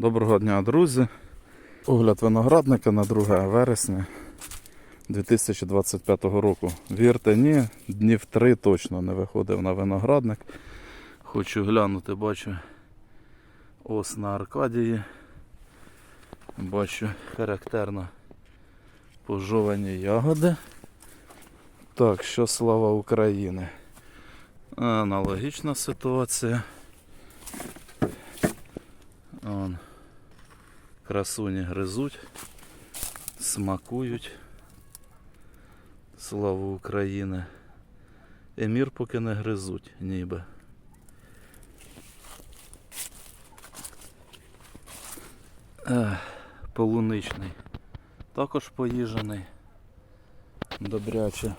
Доброго дня, друзі. Огляд виноградника на 2 вересня 2025 року. Вірте, ні, днів три точно не виходив на виноградник. Хочу глянути, бачу ос на Аркадії. Бачу характерно пожовані ягоди. Так, що слава України. Аналогічна ситуація. Он. Красуні гризуть, смакують. Слава України. Емір поки не гризуть, ніби. Ех, полуничний. Також поїжений. Добряче.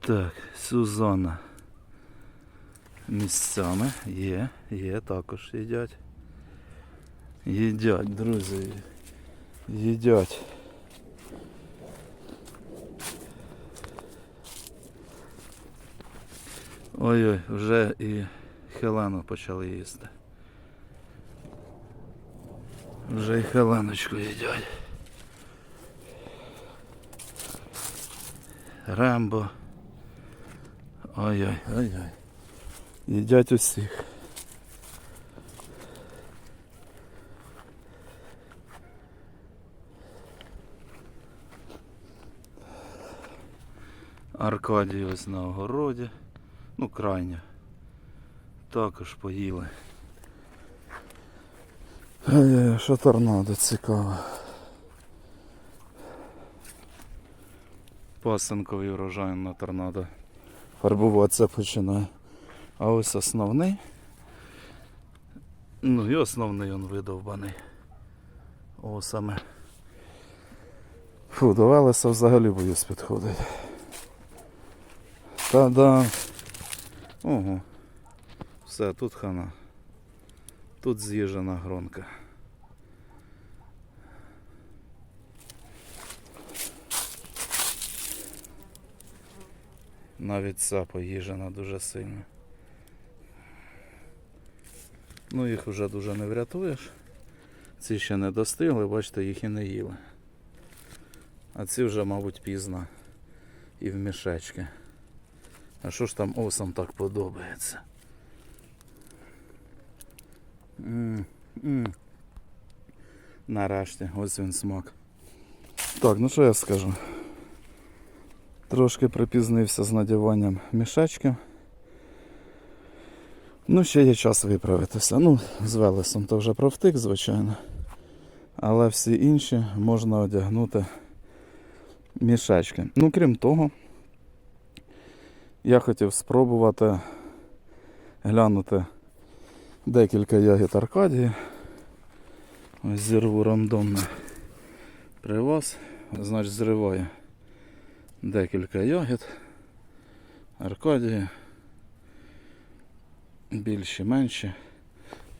Так, Сюзанна. Місцями є, є, також їдять. Їдять, друзі. Їдять. Ой-ой, вже і Хелену почали їсти. Вже і Хеленочку їдять. Рембо. Ой-ой, ой-ой. Їдять усіх. Аркадій ось на огороді. Ну, крайня. Також поїли. Що торнадо цікаво. Пасенковий урожай на торнадо. Фарбуватися починає. А ось основний. Ну і основний він видовбаний. О, саме. Фу, до Велеса взагалі боюсь підходить. Та-да. Ого. Все, тут хана. Тут з'їжджена гронка. Навіть ця поїжджена дуже сильно. Ну їх вже дуже не врятуєш. Ці ще не достигли, бачите, їх і не їли. А ці вже, мабуть, пізно і в мішечки. А що ж там осам так подобається? м м Нарешті, ось він смак. Так, ну що я скажу? Трошки припізнився з надіванням мішечків. Ну, ще є час виправитися. Ну, з Велесом то вже провтик, звичайно. Але всі інші можна одягнути мішечки. Ну, крім того, я хотів спробувати глянути декілька ягід Аркадії. Ось зірву рандомно при вас. Значить, зриваю декілька ягід. Аркадії. Більші, менші.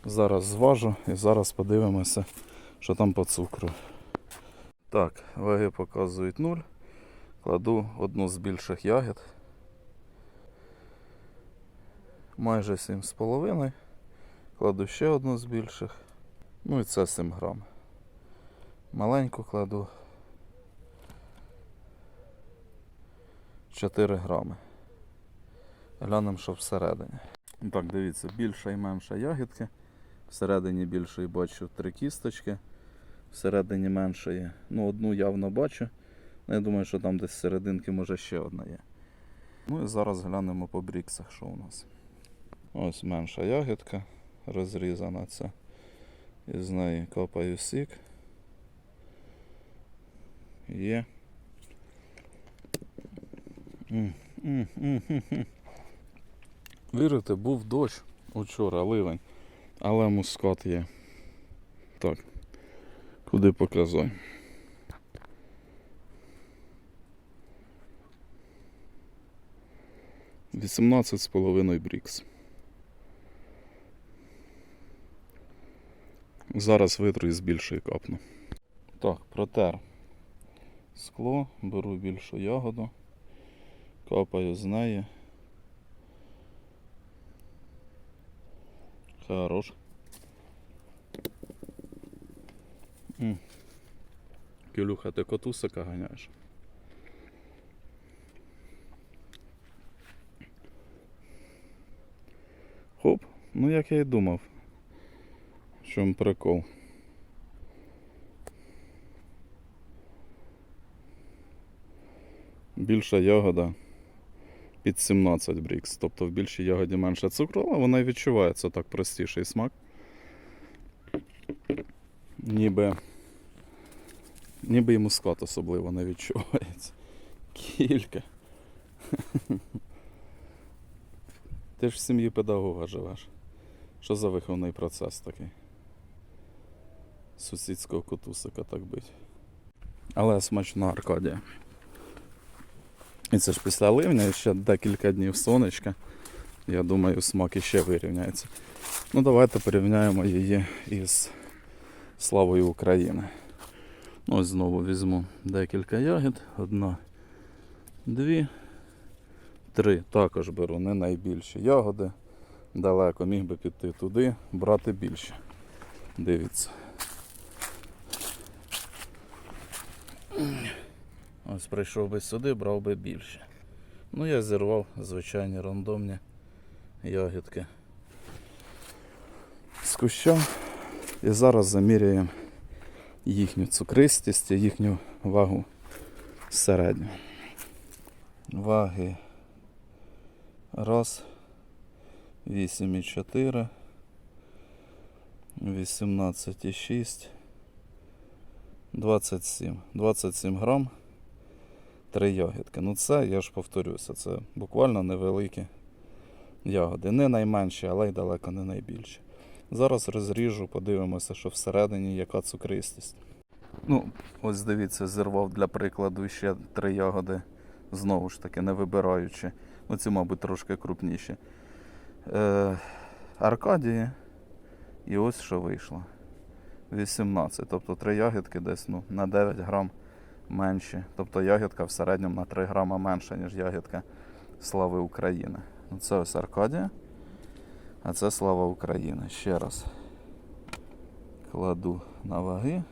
Зараз зважу і зараз подивимося, що там по цукру. Так, ваги показують 0. Кладу одну з більших ягід. Майже 7,5. Кладу ще одну з більших. Ну і це 7 грам. Маленьку кладу 4 грами. Глянемо, що всередині. Так, дивіться, більша і менша ягідки. Всередині більшої бачу три кісточки. Всередині меншої. Ну, одну явно бачу. Ну, Я думаю, що там десь серединки може ще одна є. Ну і зараз глянемо по бріксах, що у нас. Ось менша ягідка розрізана це. І з неї копаю сік. Є. М, м, м, м, м. Вірите, був дощ учора, ливень, але мускат є. Так, куди показуй? Вісімнадцять з половиною брікс. Зараз витру і з більшої капну. Так, протер скло, беру більшу ягоду, капаю з неї. Хорош. Кюлюха, ти котусика ганяєш? Хоп, ну як я і думав. В чому прикол? Більша ягода під 17 брікс. Тобто в більшій ягоді менше цукру, але вона відчувається так простіший смак. Ніби. Ніби і мускат особливо не відчувається. Кілька. Ти ж в сім'ї педагога живеш. Що за виховний процес такий? Сусідського котусика так бить. Але смачна Аркадія. І це ж після ливня ще декілька днів сонечка. Я думаю, смак іще вирівняється. Ну давайте порівняємо її із славою України. Ось знову візьму декілька ягід. Одна, дві, три. Також беру не найбільші ягоди. Далеко міг би піти туди, брати більше. Дивіться. Ось прийшов би сюди, брав би більше. Ну, я зірвав звичайні рандомні ягідки з куща. І зараз заміряємо їхню цукристість і їхню вагу середню. Ваги. Раз. 8,4. 18,6. 27. 27 грам. Три ягідки. Ну це, я ж повторюся, це буквально невеликі ягоди. Не найменші, але й далеко не найбільші. Зараз розріжу, подивимося, що всередині яка цукристість. Ну, ось дивіться, зірвав для прикладу ще три ягоди, знову ж таки, не вибираючи. Оці, мабуть, трошки крупніші. Е, Аркадії. І ось що вийшло. 18. Тобто три ягідки десь ну, на 9 грам менші. Тобто ягідка в середньому на 3 грама менша, ніж ягідка Слави України. Це ось Аркадія. А це слава України. Ще раз кладу на ваги.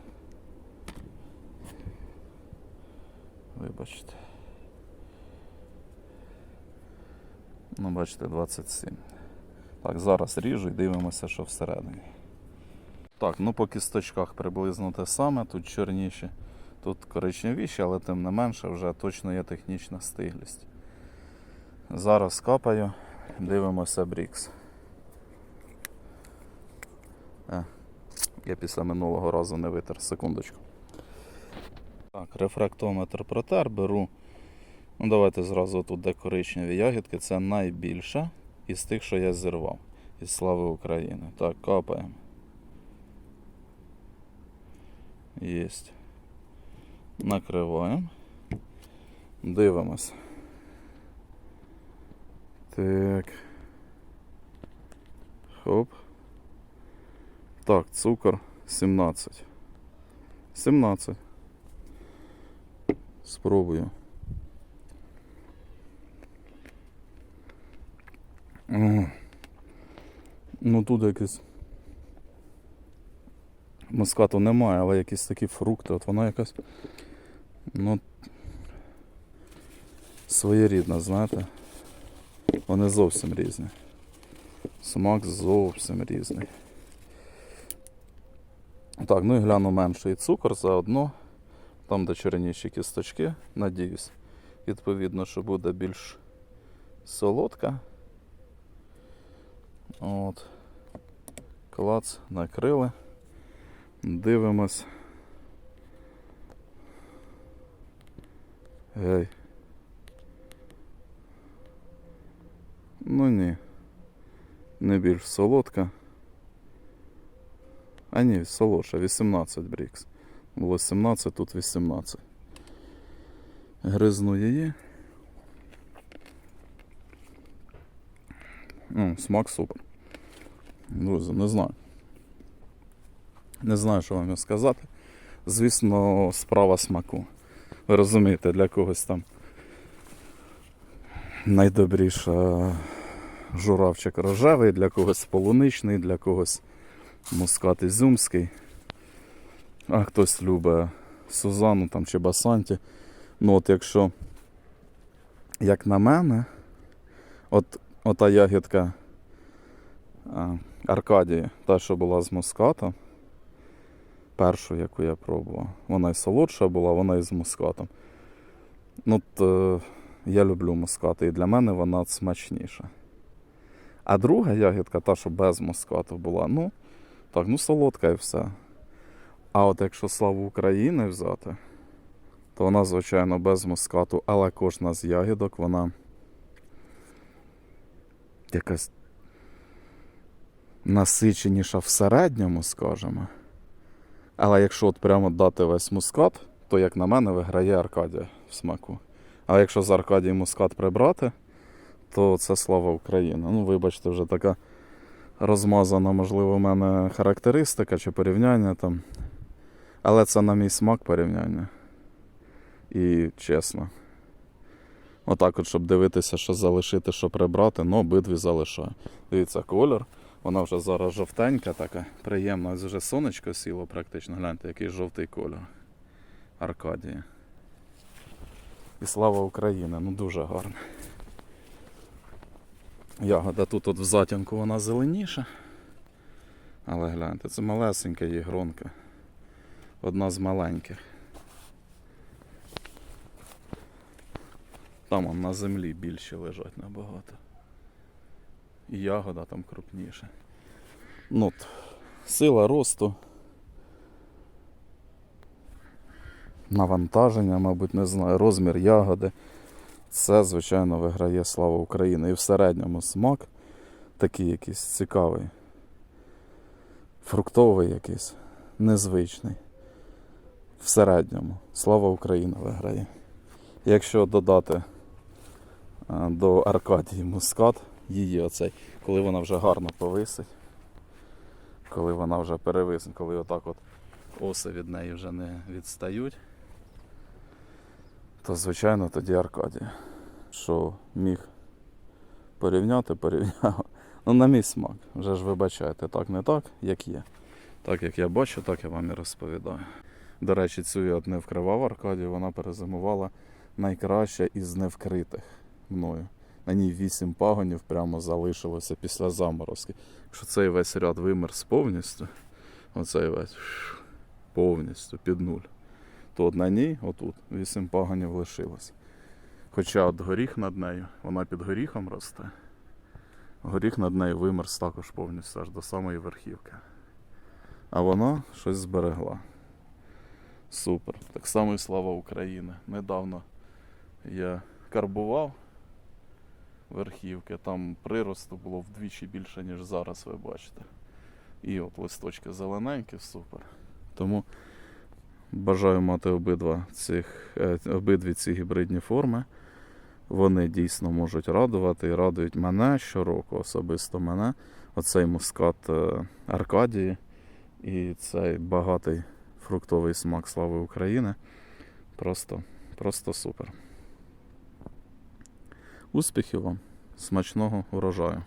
Вибачте. Ну, бачите, 27. Так, зараз ріжу і дивимося, що всередині. Так, ну по кісточках приблизно те саме, тут чорніші, тут коричневіші, але тим не менше вже точно є технічна стиглість. Зараз капаю, дивимося брікс. Е, я після минулого разу не витер, секундочку. Так, рефрактометр протер беру. Ну, давайте зразу тут де коричневі ягідки. Це найбільша із тих, що я зірвав. Із слави України. Так, капаємо. Єсть. Накриваємо. Дивимось. Так. Хоп. Так, цукор 17. 17. Спробую. Ну тут якийсь Мускату немає, але якісь такі фрукти. От вона якась. Ну. Своєрідна, знаєте. Вони зовсім різні. Смак зовсім різний. Так, ну і гляну менший цукор заодно. Там, де черніші кісточки, надіюсь. Відповідно, що буде більш солодка. От. Клац, накрили. Дивимось. Гей. Ну ні. Не більш солодка. А ні, солодша, 18 брікс. Було 17, тут 18. Гризну її. Ну, смак супер. Друзі, не знаю. Не знаю, що вам сказати. Звісно, справа смаку. Ви розумієте, для когось там найдобріша журавчик рожевий, для когось полуничний, для когось мускат ізюмський. А хтось любить Сузану там, чи Басанті. Ну от якщо, як на мене, от ота ягідка Аркадії, та, що була з мускатом, першу, яку я пробував, вона і солодша була, вона і з мускатом. Ну, то, я люблю мускати, і для мене вона смачніша. А друга ягідка, та, що без мускату була, ну, так, ну солодка і все. А от якщо славу України взяти, то вона, звичайно, без мускату, але кожна з ягідок, вона якась насиченіша в середньому, скажімо. Але якщо от прямо дати весь мускат, то, як на мене, виграє Аркадія в смаку. А якщо з Аркадії мускат прибрати, то це слава України. Ну, вибачте, вже така розмазана, можливо, у мене характеристика чи порівняння там. Але це на мій смак порівняння. І чесно. Отак, от, щоб дивитися, що залишити, що прибрати, ну обидві залишаю. Дивіться, колір. Вона вже зараз жовтенька, така приємна. Ось вже сонечко сіло практично. Гляньте, який жовтий колір. Аркадія. І слава Україні, ну дуже гарно. Ягода тут от в затінку вона зеленіша. Але гляньте, це малесенька її гронка. Одна з маленьких. Там он на землі більше лежать набагато. І ягода там крупніша. Ну, от, сила росту. Навантаження, мабуть, не знаю, розмір ягоди. Це, звичайно, виграє слава України. І в середньому смак такий якийсь цікавий. Фруктовий якийсь, незвичний. В середньому. Слава Україна виграє. Якщо додати до Аркадії мускат, її оцей, коли вона вже гарно повисить, коли вона вже перевисить, коли отак от оси від неї вже не відстають, то звичайно тоді Аркадія. Що міг порівняти, порівняв. Ну, на мій смак. Вже ж вибачайте, так не так, як є. Так як я бачу, так я вам і розповідаю. До речі, цю я не вкривав Аркадію, вона перезимувала найкраща із невкритих мною. На ній вісім пагонів прямо залишилося після заморозки. Якщо цей весь ряд вимерз повністю, оцей весь повністю під нуль, то на ній, отут, вісім пагонів лишилось. Хоча от горіх над нею, вона під горіхом росте. Горіх над нею вимерз також повністю аж до самої верхівки. А вона щось зберегла. Супер. Так само і слава України. Недавно я карбував верхівки, там приросту було вдвічі більше, ніж зараз, ви бачите. І от листочки зелененькі, супер. Тому бажаю мати обидва цих, е, обидві ці гібридні форми. Вони дійсно можуть радувати і радують мене щороку, особисто мене. Оцей мускат е, Аркадії і цей багатий фруктовий смак слави України. Просто, просто супер. Успіхів вам, смачного урожаю!